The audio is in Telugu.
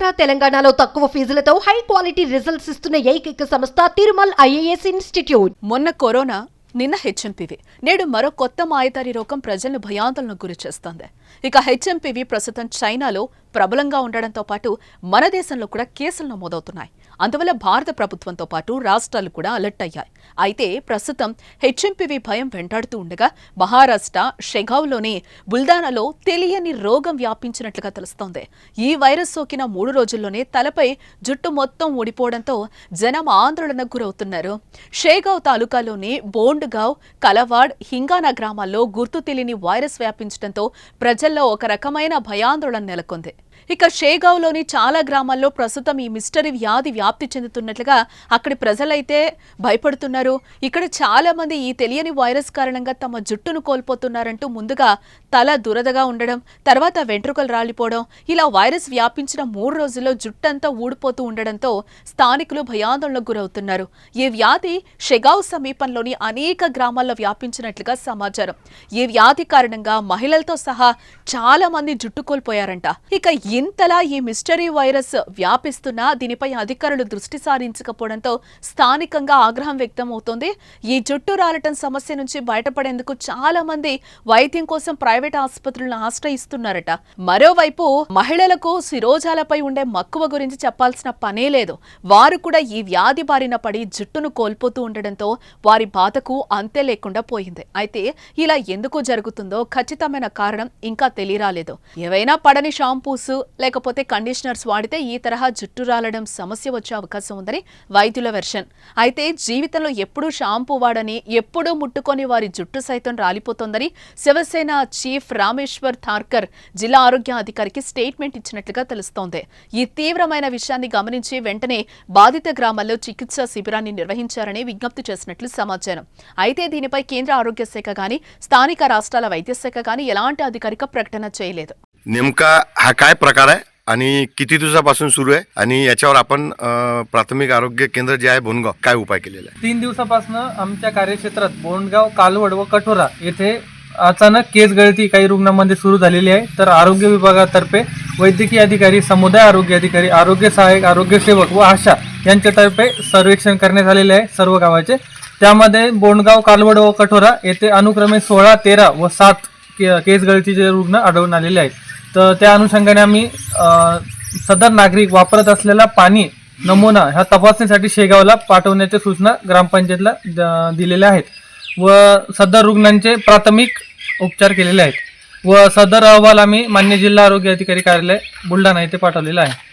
ఆంధ్ర తెలంగాణలో తక్కువ ఫీజులతో హై క్వాలిటీ రిజల్ట్స్ ఇస్తున్న ఏకైక సంస్థ తిరుమల్ ఐఏఎస్ ఇన్స్టిట్యూట్. మొన్న కరోనా నిన్న హెచ్ఎంపీవి. నేడు మరో కొత్త మాయదారి రోగం ప్రజలను భయాందోళనకు గురి చేస్తోంది ఇక హెచ్ఎంపీవీ ప్రస్తుతం చైనాలో ప్రబలంగా ఉండడంతో పాటు మన దేశంలో కూడా కేసులు నమోదవుతున్నాయి. అందువల్ల భారత ప్రభుత్వంతో పాటు రాష్ట్రాలు కూడా అలర్ట్ అయ్యాయి. అయితే ప్రస్తుతం హెచ్ఎంపీవీ భయం వెంటాడుతూ ఉండగా మహారాష్ట్ర షెగావ్లోని బుల్దానాలో తెలియని రోగం వ్యాపించినట్లుగా తెలుస్తోంది. ఈ వైరస్ సోకిన మూడు రోజుల్లోనే తలపై జుట్టు మొత్తం ఊడిపోవడంతో జనం ఆందోళనకు గురవుతున్నారు. షేగావ్ తాలూకాలోని బోండ్గావ్ కలవాడ్ హింగానా గ్రామాల్లో గుర్తు తెలియని వైరస్ వ్యాపించడంతో ప్రజల్లో ఒక రకమైన భయాందోళన నెలకొంది. ఇక షేగావ్లోని చాలా గ్రామాల్లో ప్రస్తుతం ఈ మిస్టరీ వ్యాధి వ్యాప్తి చెందుతున్నట్లుగా అక్కడి ప్రజలైతే భయపడుతున్నారు. ఇక్కడ చాలా మంది ఈ తెలియని వైరస్ కారణంగా తమ జుట్టును కోల్పోతున్నారంటూ ముందుగా తల దురదగా ఉండడం తర్వాత వెంట్రుకలు రాలిపోవడం ఇలా వైరస్ వ్యాపించిన మూడు రోజుల్లో జుట్టంతా ఊడిపోతూ ఉండడంతో స్థానికులు భయాందోళనకు గురవుతున్నారు. ఈ వ్యాధి షెగావ్ సమీపంలోని అనేక గ్రామాల్లో వ్యాపించినట్లుగా సమాచారం. ఈ వ్యాధి కారణంగా మహిళలతో సహా చాలా మంది జుట్టు కోల్పోయారంట. ఇక ఇంతలా ఈ మిస్టరీ వైరస్ వ్యాపిస్తున్నా దీనిపై అధికారులు దృష్టి సారించకపోవడంతో స్థానికంగా ఆగ్రహం వ్యక్తం అవుతోంది ఈ జుట్టు రాలటం సమస్య నుంచి బయటపడేందుకు చాలా మంది వైద్యం కోసం ప్రైవేట్ ఆసుపత్రులను ఆశ్రయిస్తున్నారట. మరోవైపు మహిళలకు శిరోజాలపై ఉండే మక్కువ గురించి చెప్పాల్సిన పనే లేదు. వారు కూడా ఈ వ్యాధి బారిన పడి జుట్టును కోల్పోతూ ఉండడంతో వారి బాధకు అంతే లేకుండా పోయింది. అయితే ఇలా ఎందుకు జరుగుతుందో ఖచ్చితమైన కారణం ఇంకా తెలియరాలేదు. ఏవైనా పడని షాంపూస్ లేకపోతే కండిషనర్స్ వాడితే ఈ తరహా జుట్టు రాలడం సమస్య వచ్చే అవకాశం ఉందని వైద్యుల వెర్షన్. అయితే జీవితంలో ఎప్పుడూ షాంపూ వాడని ఎప్పుడూ ముట్టుకొని వారి జుట్టు సైతం రాలిపోతోందని శివసేన చీఫ్ రామేశ్వర్ థార్కర్ జిల్లా ఆరోగ్య అధికారికి స్టేట్మెంట్ ఇచ్చినట్లుగా తెలుస్తోంది. ఈ తీవ్రమైన విషయాన్ని గమనించి వెంటనే బాధిత గ్రామాల్లో చికిత్సా శిబిరాన్ని నిర్వహించారని విజ్ఞప్తి చేసినట్లు సమాచారం. అయితే దీనిపై కేంద్ర ఆరోగ్య శాఖ గాని స్థానిక రాష్ట్రాల వైద్య శాఖ గాని ఎలాంటి అధికారిక ప్రకటన చేయలేదు. नेमका हा काय प्रकार आहे आणि किती दिवसापासून सुरू आहे? आणि याच्यावर आपण प्राथमिक आरोग्य केंद्र जे आहे बोंडगाव काय उपाय केलेला आहे तीन दिवसापासून आमच्या कार्यक्षेत्रात बोंडगाव कालवड व कठोरा येथे अचानक केस गळती काही रुग्णांमध्ये सुरू झालेली आहे. तर आरोग्य विभागातर्फे वैद्यकीय अधिकारी समुदाय आरोग्य अधिकारी आरोग्य सहाय्यक आरोग्य सेवक व आशा यांच्यातर्फे सर्वेक्षण करण्यात आलेले आहे सर्व गावाचे. त्यामध्ये बोंडगाव कालवड व कठोरा येथे अनुक्रमे सोळा तेरा व सात के- केस गळतीचे रुग्ण आढळून आलेले आहेत. तर त्या अनुषंगाने आम्ही सदर नागरिक वापरत असलेला पाणी नमुना ह्या तपासणीसाठी शेगावला पाठवण्याच्या सूचना ग्रामपंचायतला द- दिलेल्या आहेत व सदर रुग्णांचे प्राथमिक उपचार केलेले आहेत व सदर अहवाल आम्ही मान्य जिल्हा आरोग्य अधिकारी कार्यालय बुलढाणा येथे पाठवलेला आहे.